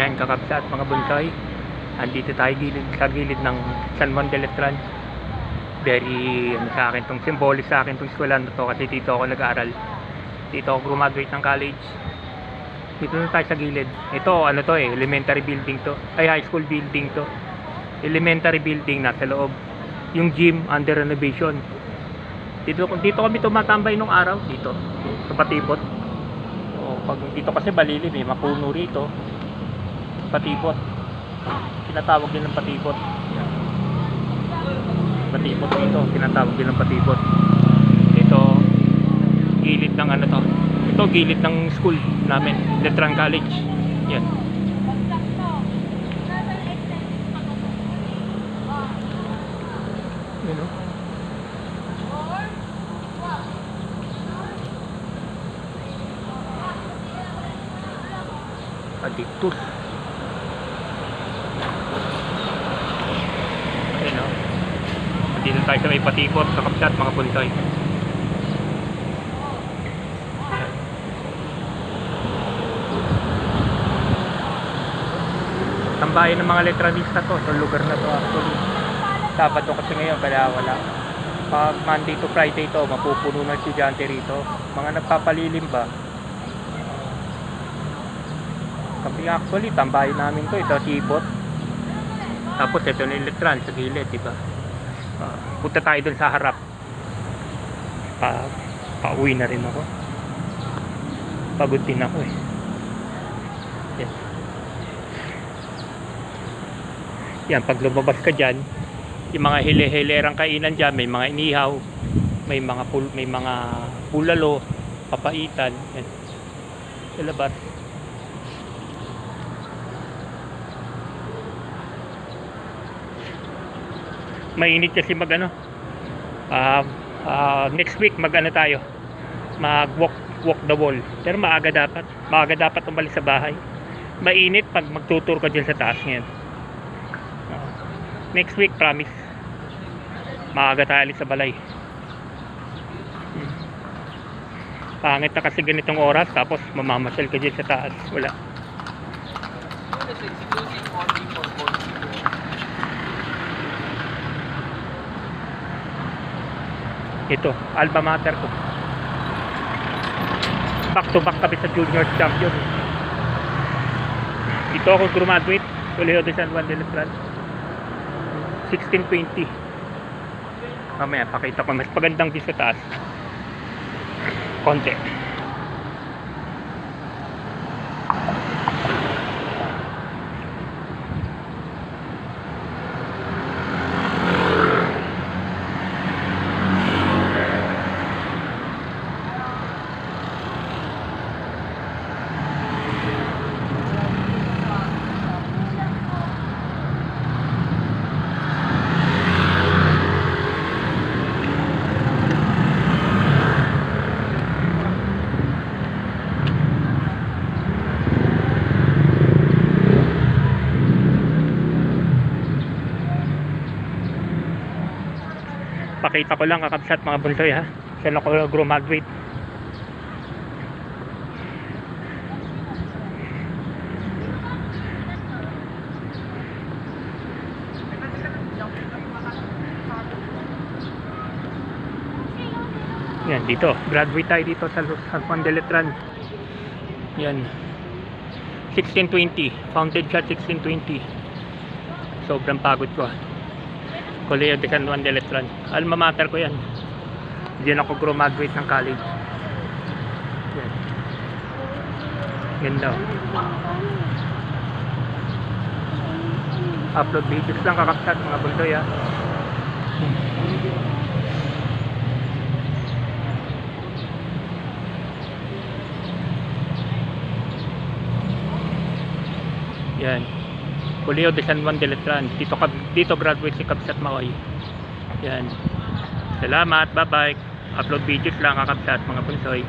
Yan kakapsat mga bonsai. Andito tayo gilid, sa gilid ng San Juan de Letran. Very ano sa akin tong symbolic sa akin tong eskwelahan na to kasi dito ako nag-aaral. Dito ako graduate ng college. Dito na tayo sa gilid. Ito ano to eh, elementary building to. Ay high school building to. Elementary building nasa loob. Yung gym under renovation. Dito dito kami tumatambay nung araw dito sa Patipot. O, pag dito kasi balilim eh, mapuno rito. Patipot. Tinatawag din ng patipot. Patipot dito, tinatawag din ng patipot. Ito, gilid ng ano to. Ito, gilid ng school namin, Letran College. Yan. Yan o. Adictus. Tayo sa may patikot sa kapsat mga puntay. Tambayan ng mga letranista to sa lugar na to actually. Sabado kasi ngayon kaya wala. Pag Monday to Friday to, mapupuno ng estudyante rito. Mga nagpapalilim ba? Kami actually, tambayan namin to. Ito, sibot. Tapos ito na yung letran sa gilid, di Ah, punta tayo dun sa harap. Pa, pauwi na rin ako. Pagod din ako eh. Yan. Yan, pag lumabas ka dyan, yung mga hile-hilerang kainan dyan, may mga inihaw, may mga pul may mga pulalo, papaitan, yan. Sa labas. Mainit kasi mag ano ah, ah, next week mag ano tayo mag walk, walk the wall. Pero maaga dapat maaga dapat umalis sa bahay. Mainit pag magtutur ka dyan sa taas ngayon. Ah, next week promise. Maaga tayo alis sa balay. Hmm. pangit na kasi ganitong oras tapos mamamasyal ka dyan sa taas. Wala ito alma mater ko. Back to back kami sa junior champion. Ito ako graduate Colegio de San Juan de Letran 1620 mamaya pakita ko. Mas pagandang view sa taas. Konti pakita ko lang kakabsat mga bunsoy ha? Saan ako graduate yan dito. Graduate tayo dito sa San Juan de Letran yan 1620 founded siya 1620 sobrang pagod ko Colegio de San Juan de Letran. Alma mater ko yan. Diyan ako graduate ng college. Ganda. oh. Upload videos lang kakapsat mga buntoy ah. Yan. Colegio de San Juan de Letran. Dito, dito graduate si Kabsat Maway. Yan. Salamat. Bye-bye. Upload videos lang kakabsat mga punsoy.